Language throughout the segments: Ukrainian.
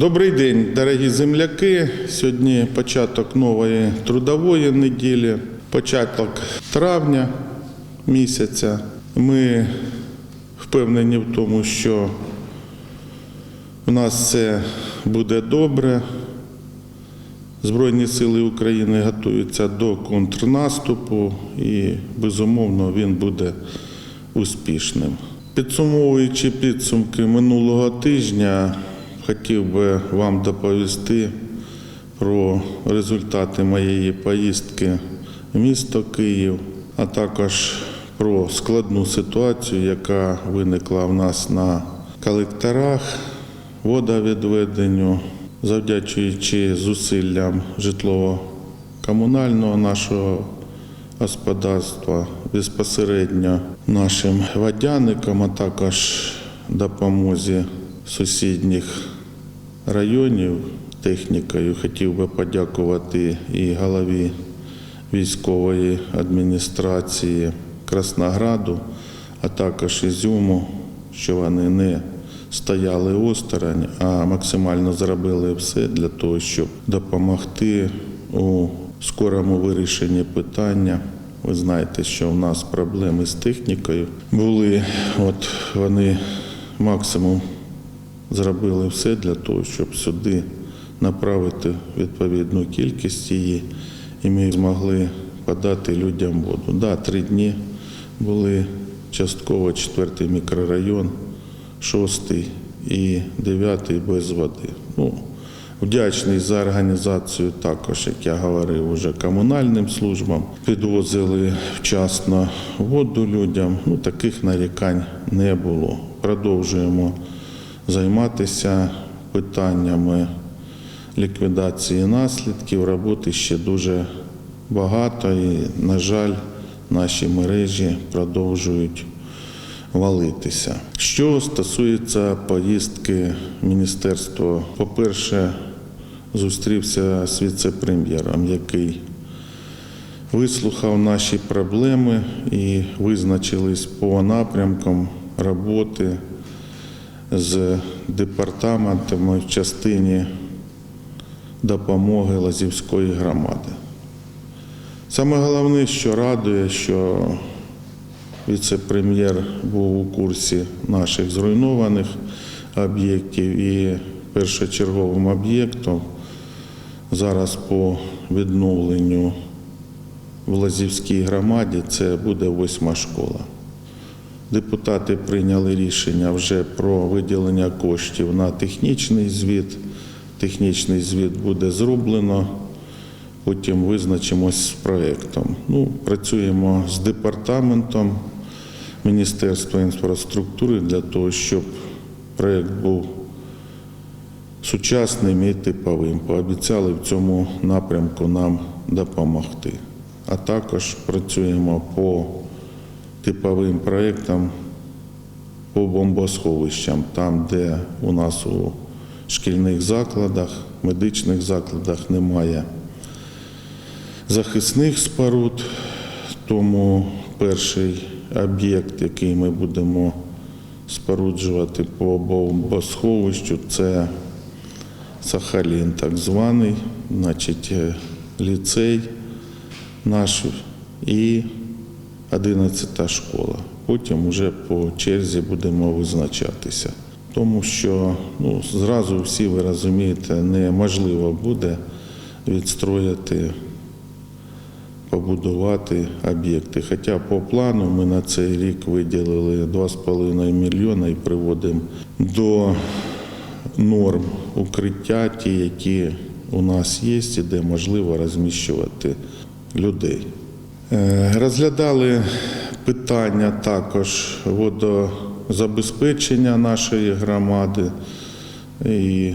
Добрий день, дорогі земляки. Сьогодні початок нової трудової неділі, початок травня місяця. Ми впевнені в тому, що у нас все буде добре. Збройні сили України готуються до контрнаступу і, безумовно, він буде успішним. Підсумовуючи підсумки минулого тижня, хотів би вам доповісти про результати моєї поїздки в місто Київ, а також про складну ситуацію, яка виникла в нас на колекторах, водовідведенню, завдячуючи зусиллям житлово-комунального нашого господарства, безпосередньо нашим водяникам, а також допомозі сусідніх районів технікою. Хотів би подякувати і голові військової адміністрації Краснограду, а також Ізюму, що вони не стояли осторонь, а максимально зробили все для того, щоб допомогти у скорому вирішенні питання. Ви знаєте, що в нас проблеми з технікою були. От вони максимум зробили все для того, щоб сюди направити відповідну кількість її, і ми змогли подати людям воду. Да, три дні були частково четвертий мікрорайон, шостий і дев'ятий без води. Ну, Вдячний за організацію також, як я говорив, уже комунальним службам. Підвозили вчасно воду людям. Ну, таких нарікань не було. Продовжуємо займатися питаннями ліквідації наслідків. Роботи ще дуже багато і, на жаль, наші мережі продовжують валитися. Що стосується поїздки в міністерство, по-перше, зустрівся з віце-прем'єром, який вислухав наші проблеми і визначились по напрямкам роботи з департаментами в частині допомоги Лазівської громади. Саме головне, що радує, що віце-прем'єр був у курсі наших зруйнованих об'єктів і першочерговим об'єктом зараз по відновленню в Лазівській громаді це буде восьма школа. Депутати прийняли рішення вже про виділення коштів на технічний звіт. Технічний звіт буде зроблено, потім визначимось з проєктом. Ну, працюємо з департаментом Міністерства інфраструктури для того, щоб проєкт був сучасним і типовим. Пообіцяли в цьому напрямку нам допомогти. А також працюємо по типовим проєктам по бомбосховищам, там, де у нас у шкільних закладах, медичних закладах немає захисних споруд. Тому перший об'єкт, який ми будемо споруджувати по бомбосховищу, це Сахалін, так званий, значить, е, ліцей наш і 11 школа. Потім вже по черзі будемо визначатися. Тому що ну, зразу всі ви розумієте, неможливо буде відстроїти, побудувати об'єкти. Хоча по плану ми на цей рік виділили 2,5 мільйона і приводимо до норм укриття, ті, які у нас є, і де можливо розміщувати людей. Е, Розглядали питання також водозабезпечення нашої громади і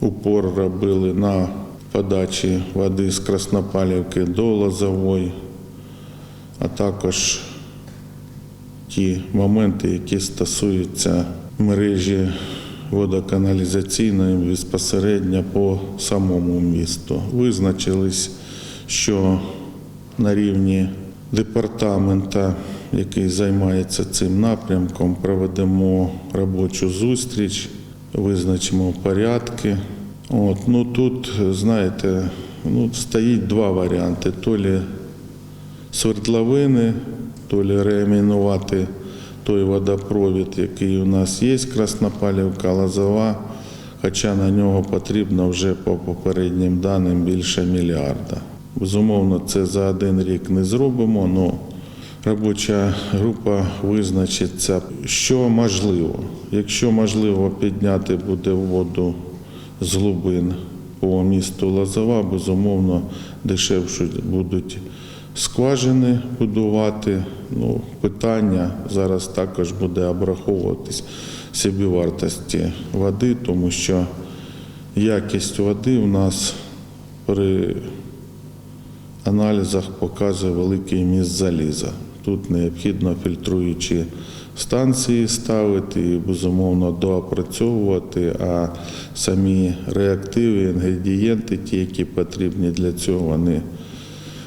упор робили на подачі води з Краснопалівки до Лозової, а також ті моменти, які стосуються мережі водоканалізаційної безпосередньо по самому місту. Визначились, що на рівні департамента, який займається цим напрямком, проведемо робочу зустріч, визначимо порядки. От, ну тут, знаєте, ну, стоїть два варіанти: то лі свердловини, то лі реамінувати той водопровід, який у нас є, Краснопалівка, Лозова, хоча на нього потрібно вже по попереднім даним більше мільярда. Безумовно, це за один рік не зробимо, але робоча група визначиться, що можливо. Якщо можливо підняти буде воду з глибин по місту Лозова, безумовно, дешевше будуть скважини будувати. Ну, питання зараз також буде обраховуватись собівартості води, тому що якість води у нас при аналізах показує великий міст заліза. Тут необхідно фільтруючі станції ставити і безумовно доопрацьовувати, а самі реактиви, інгредієнти, ті, які потрібні для цього, вони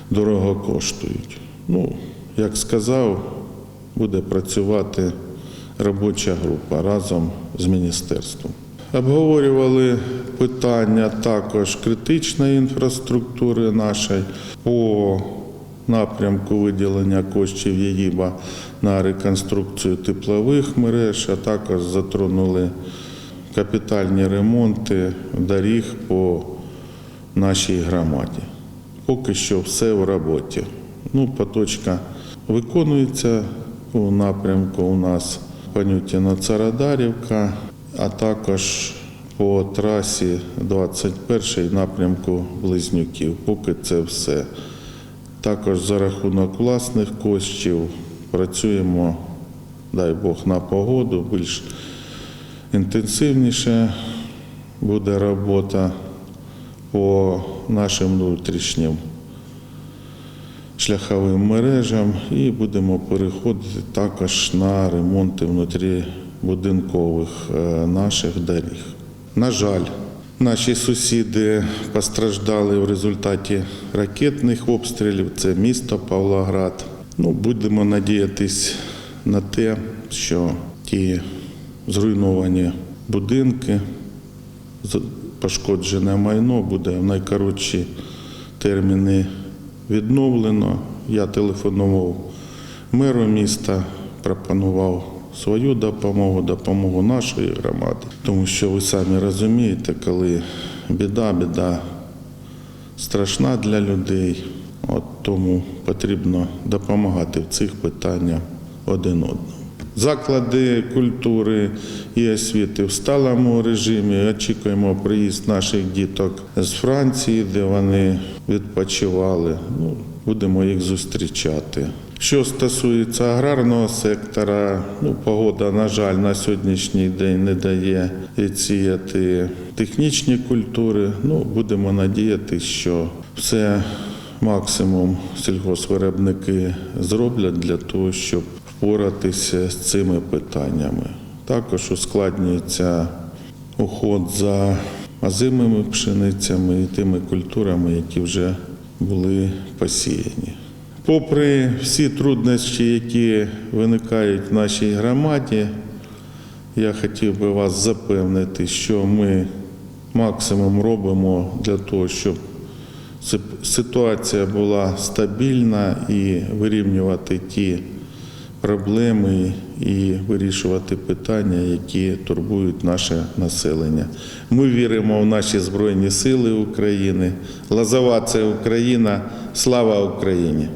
дорого коштують. Ну, як сказав, буде працювати робоча група разом з міністерством. Обговорювали питання також критичної інфраструктури нашої по напрямку виділення коштів ЄГІБа на реконструкцію теплових мереж, а також затронули капітальні ремонти доріг по нашій громаді. Поки що все в роботі. Ну, поточка виконується у напрямку у нас Панютіна Царадарівка, а також по трасі 21 напрямку Близнюків. Поки це все. Також за рахунок власних коштів працюємо, дай Бог, на погоду, більш інтенсивніше буде робота по нашим внутрішнім шляховим мережам і будемо переходити також на ремонти внутрібудинкових е, наших доріг. На жаль, наші сусіди постраждали в результаті ракетних обстрілів. Це місто Павлоград. Ну, будемо надіятись на те, що ті зруйновані будинки, пошкоджене майно буде в найкоротші терміни відновлено. Я телефонував меру міста, пропонував свою допомогу, допомогу нашої громади. Тому що ви самі розумієте, коли біда, біда страшна для людей. От тому потрібно допомагати в цих питаннях один одному. Заклади культури і освіти в сталому режимі. Очікуємо приїзд наших діток з Франції, де вони відпочивали. Ну, будемо їх зустрічати. Що стосується аграрного сектора, ну, погода, на жаль, на сьогоднішній день не дає відсіяти технічні культури. Ну, будемо надіятися, що все максимум сільгоспвиробники зроблять для того, щоб впоратися з цими питаннями. Також ускладнюється уход за озимими пшеницями і тими культурами, які вже були посіяні. Попри всі труднощі, які виникають в нашій громаді, я хотів би вас запевнити, що ми максимум робимо для того, щоб ситуація була стабільна і вирівнювати ті проблеми і вирішувати питання, які турбують наше населення. Ми віримо в наші Збройні Сили України. Лазова це Україна. Слава Україні!